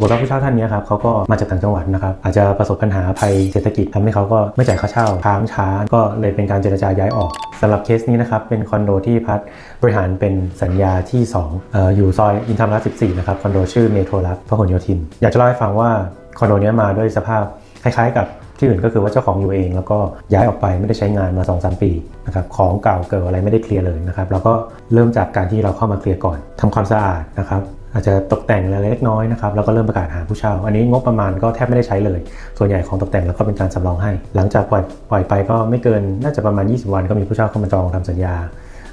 บุตรผู้เช่าท่านนี้ครับเขาก็มาจากต่างจังหวัดนะครับอาจจะประสบปัญหาภัยเศรษฐกิจทำให้เขาก็ไม่จ่ายค่าเช่าค้างช้าก็เลยเป็นการเจรจาย้ายออกสำหรับเคสนี้นะครับเป็นคอนโดที่พัดบริหารเป็นสัญญาที่2ออยู่ซอยอินทรามรัต14นะครับคอนโดชื่อเมโทรรักพหลโยธิน อยากจะเล่าให้ฟังว่าคอนโดนี้มาด้วยสภาพ คล้ายๆกับที่อื่นก็คือว่าเจ้าของอยู่เอง แล้วก็ย้ายออกไปไม่ได้ใช้งานมา2-3ปีนะครับของเก่าเกิดอะไรไม่ได้เคลียร์เลยนะครับแล้วก็เริ่มจากการที่เราเข้ามาเคลียร์ก่อนทำความสะอาดนะครับอาจจะตกแต่งอะไรเล็กน้อยนะครับแล้วก็เริ่มประกาศหาผู้เช่า อันนี้งบประมาณก็แทบไม่ได้ใช้เลย ส่วนใหญ่ของตกแต่งแล้วก็เป็นการสำรองให้ หลังจากปล่อยปล่อยไปก็ไม่เกินน่าจะประมาณ 20 วันก็มีผู้เช่าเข้ามาจองทำสัญญา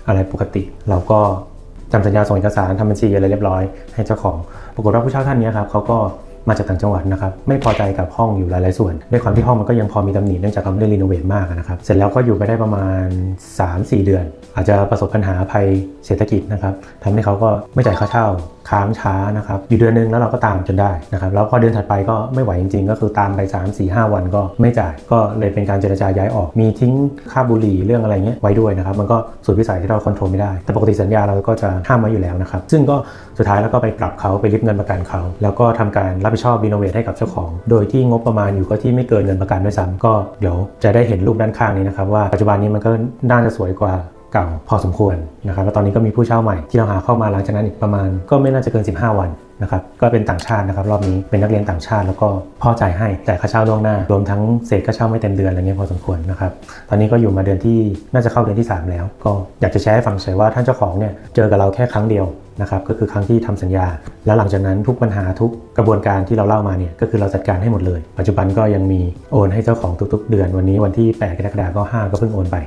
อะไรปกติ เราก็ทำสัญญาส่งเอกสารทำบัญชีอะไรเรียบร้อย ให้เจ้าของปรากฏว่าผู้เช่าท่านนี้ครับเขาก็ มาจากต่างจังหวัดนะครับไม่พอใจกับห้องอยู่หลาย ๆ ส่วนด้วยความที่ห้องมันก็ยังพอมีตำหนิเนื่องจากเขาไม่ได้รีโนเวทมากนะครับเสร็จแล้วก็อยู่ไปได้ประมาณ 3-4 เดือน อาจจะประสบปัญหาภัยเศรษฐกิจนะครับทำให้เขาก็ไม่จ่ายค่าเช่า ค้างช้านะครับอยู่เดือนนึงแล้วเราก็ตามจนได้นะครับแล้วพอเดือนถัดไปก็ไม่ไหวจริงๆ ก็คือตามไป 3 4 5 วันก็ไม่จ่ายก็เลยเป็นการเจรจาย้ายออก มีทิ้งค่าบุหรี่เรื่องอะไรเงี้ยไว้ด้วยนะครับมันก็สุดวิสัยที่เราควบคุมไม่ได้ แต่ปกติสัญญาเราก็จะห้ามไว้อยู่แล้วนะครับซึ่งก็สุดท้ายแล้วก็ไปปรับเขาไปริบเงินประกันเขา แล้วก็ทำการรับผิดชอบรีโนเวทให้กับเจ้าของ โดยที่งบประมาณอยู่ก็ที่ไม่เกินเงินประกันด้วยซ้ำก็เดี๋ยวจะได้เห็นรูปด้านข้างนี้นะครับว่าปัจจุบันนี้มันก็น่าจะสวยกว่า เก่าพอสมควรนะครับแล้วตอนนี้ก็มีผู้เช่าใหม่ที่เราหาเข้ามาหลังจากนั้นอีกประมาณก็ไม่น่าจะเกิน 15 วันนะครับก็เป็นต่างชาตินะครับรอบนี้เป็นนักเรียนต่างชาติแล้วก็พ่อจ่ายให้จ่ายค่าเช่าล่วงหน้ารวมทั้งเศษค่าเช่าไม่เต็มเดือนอะไรเงี้ยพอสมควรนะครับตอนนี้ก็อยู่มาเดือนที่น่าจะเข้าเดือนที่ 3 แล้ว ก็อยากจะแชร์ให้ฟังเฉยว่าท่านเจ้าของเนี่ยเจอกับเราแค่ครั้งเดียวนะครับก็คือครั้งที่ทำสัญญา แล้วหลังจากนั้นทุกปัญหาทุกกระบวนการที่เราเล่ามาเนี่ยก็คือเราจัดการให้หมดเลย ปัจจุบันก็ยังมีโอนให้เจ้าของทุก ๆ เดือนวันนี้วันที่ 8 กรกฎาคมก็ 5 ก็เพิ่งโอนไป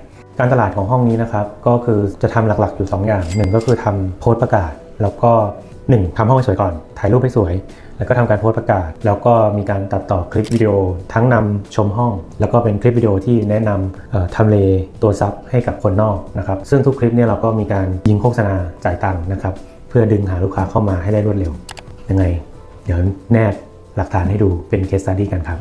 การตลาดของห้องนี้นะครับก็คือจะทำหลักๆอยู่ 2 อย่างหนึ่งก็คือทำโพสต์ประกาศ แล้วก็ 1ทำห้องให้สวยก่อน ถ่ายรูปให้สวย แล้วก็ทำการโพสต์ประกาศ แล้วก็มีการตัดต่อคลิปวิดีโอทั้งนำชมห้อง แล้วก็เป็นคลิปวิดีโอที่แนะนำทำเลตัวซับให้กับคนนอกนะครับซึ่งทุกคลิปเนี่ยเราก็มีการยิงโฆษณาจ่ายตังค์นะครับเพื่อดึงหาลูกค้าเข้ามาให้ได้รวดเร็วยังไง เดี๋ยวแนบหลักฐานให้ดูเป็น case study กันครับ